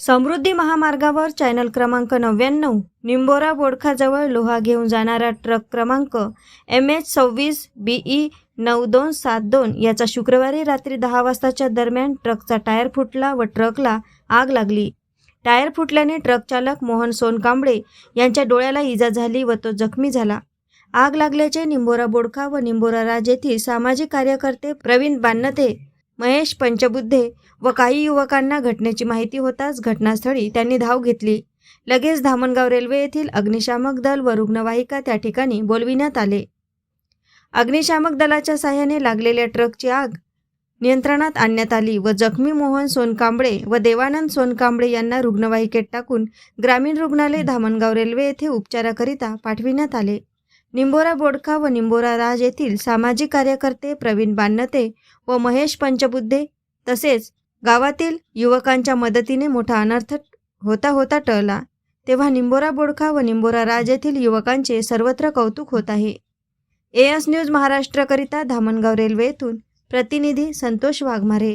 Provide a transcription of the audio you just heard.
समृद्धी महामार्गावर चॅनल क्रमांक नव्याण्णव निंबोरा बोडखाजवळ लोहा घेऊन जाणारा ट्रक क्रमांक एम एच सव्वीस बीई नऊ दोन सात दोन याचा शुक्रवारी रात्री दहा वाजताच्या दरम्यान ट्रकचा टायर फुटला व ट्रकला आग लागली. टायर फुटल्याने ट्रक चालक मोहन सोनकांबळे यांच्या डोळ्याला इजा झाली व तो जखमी झाला. आग लागल्याचे निंबोरा बोडखा व निंबोरा राज येथील सामाजिक कार्यकर्ते प्रवीण बान्नते महेश पंचबुद्धे व काही युवकांना घटनेची माहिती होताच घटनास्थळी त्यांनी धाव घेतली. लगेच धामणगाव रेल्वे येथील अग्निशामक दल व रुग्णवाहिका त्या ठिकाणी बोलविण्यात आले. अग्निशामक दलाच्या साह्याने लागलेल्या ट्रकची आग नियंत्रणात आणण्यात आली व जखमी मोहन सोनकांबळे व देवानंद सोनकांबळे यांना रुग्णवाहिकेत टाकून ग्रामीण रुग्णालय धामणगाव रेल्वे येथे उपचाराकरिता पाठविण्यात आले. निंबोरा बोडखा व निंबोरा राज येथील सामाजिक कार्यकर्ते प्रवीण बान्नते व महेश पंचबुद्धे तसेच गावातील युवकांच्या मदतीने मोठा अनर्थ होता होता टळला. तेव्हा निंबोरा बोडखा व निंबोरा राज येथील युवकांचे सर्वत्र कौतुक होत आहे. एएस न्यूज महाराष्ट्रकरिता धामणगाव रेल्वे येथून प्रतिनिधी संतोष वाघमारे.